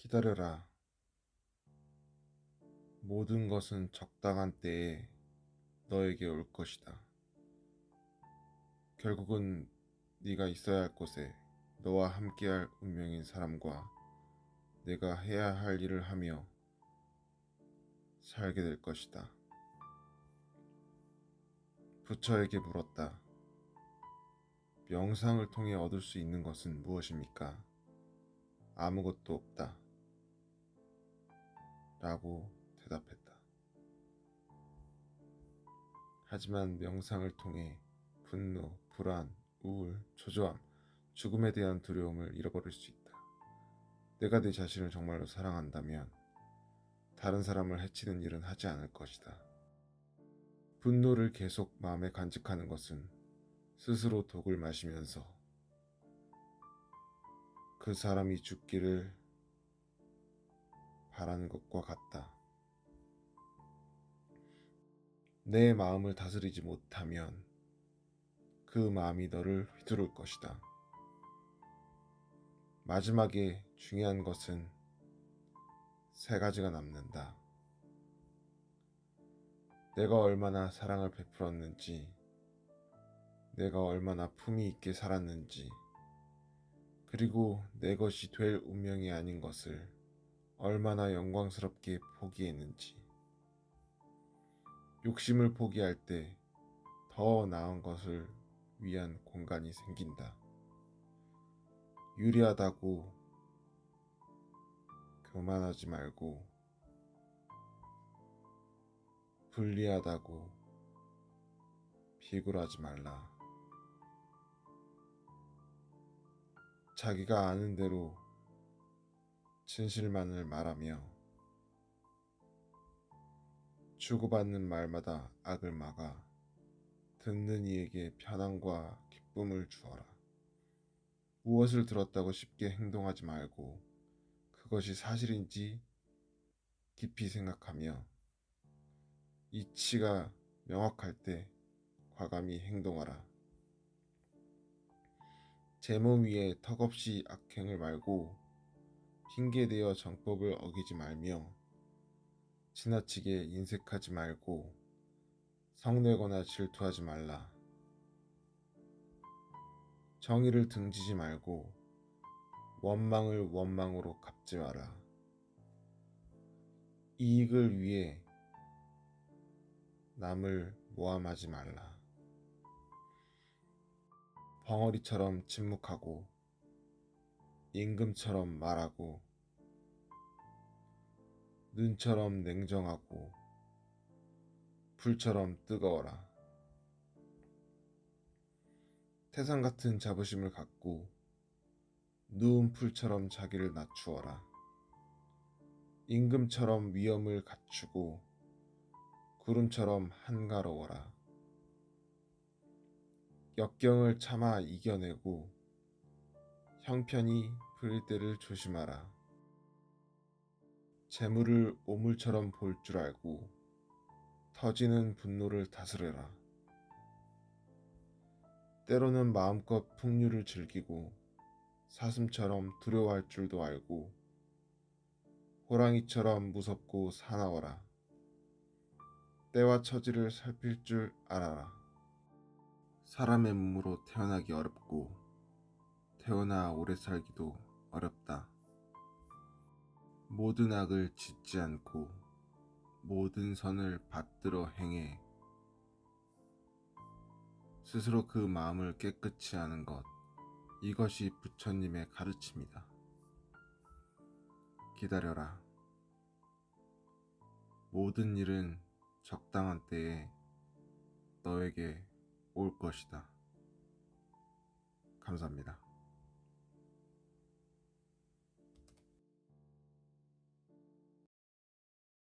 기다려라. 모든 것은 적당한 때에 너에게 올 것이다. 결국은 네가 있어야 할 곳에 너와 함께할 운명인 사람과 내가 해야 할 일을 하며 살게 될 것이다. 부처에게 물었다. 명상을 통해 얻을 수 있는 것은 무엇입니까? 아무것도 없다. 라고 대답했다. 하지만 명상을 통해 분노, 불안, 우울, 초조함, 죽음에 대한 두려움을 잃어버릴 수 있다. 내가 내 자신을 정말로 사랑한다면 다른 사람을 해치는 일은 하지 않을 것이다. 분노를 계속 마음에 간직하는 것은 스스로 독을 마시면서 그 사람이 죽기를 바라는 것과 같다. 내 마음을 다스리지 못하면 그 마음이 너를 휘두를 것이다. 마지막에 중요한 것은 세 가지가 남는다. 내가 얼마나 사랑을 베풀었는지, 내가 얼마나 품위 있게 살았는지, 그리고 내 것이 될 운명이 아닌 것을 얼마나 영광스럽게 포기했는지. 욕심을 포기할 때 더 나은 것을 위한 공간이 생긴다. 유리하다고 교만하지 말고 불리하다고 비굴하지 말라. 자기가 아는 대로 진실만을 말하며 주고받는 말마다 악을 막아 듣는 이에게 편안과 기쁨을 주어라. 무엇을 들었다고 쉽게 행동하지 말고 그것이 사실인지 깊이 생각하며 이치가 명확할 때 과감히 행동하라. 제 몸 위에 턱없이 악행을 말고 핑계대어 정법을 어기지 말며 지나치게 인색하지 말고 성내거나 질투하지 말라. 정의를 등지지 말고 원망을 원망으로 갚지 마라. 이익을 위해 남을 모함하지 말라. 벙어리처럼 침묵하고 임금처럼 말하고 눈처럼 냉정하고 불처럼 뜨거워라. 태산 같은 자부심을 갖고 누운 풀처럼 자기를 낮추어라. 임금처럼 위엄을 갖추고 구름처럼 한가로워라. 역경을 참아 이겨내고 형편이 부릴 때를 조심하라. 재물을 오물처럼 볼 줄 알고 터지는 분노를 다스려라. 때로는 마음껏 풍류를 즐기고 사슴처럼 두려워할 줄도 알고 호랑이처럼 무섭고 사나워라. 때와 처지를 살필 줄 알아라. 사람의 몸으로 태어나기 어렵고 태어나 오래 살기도 어렵다. 모든 악을 짓지 않고 모든 선을 받들어 행해 스스로 그 마음을 깨끗이 하는 것 이것이 부처님의 가르침이다. 기다려라. 모든 일은 적당한 때에 너에게 올 것이다. 감사합니다.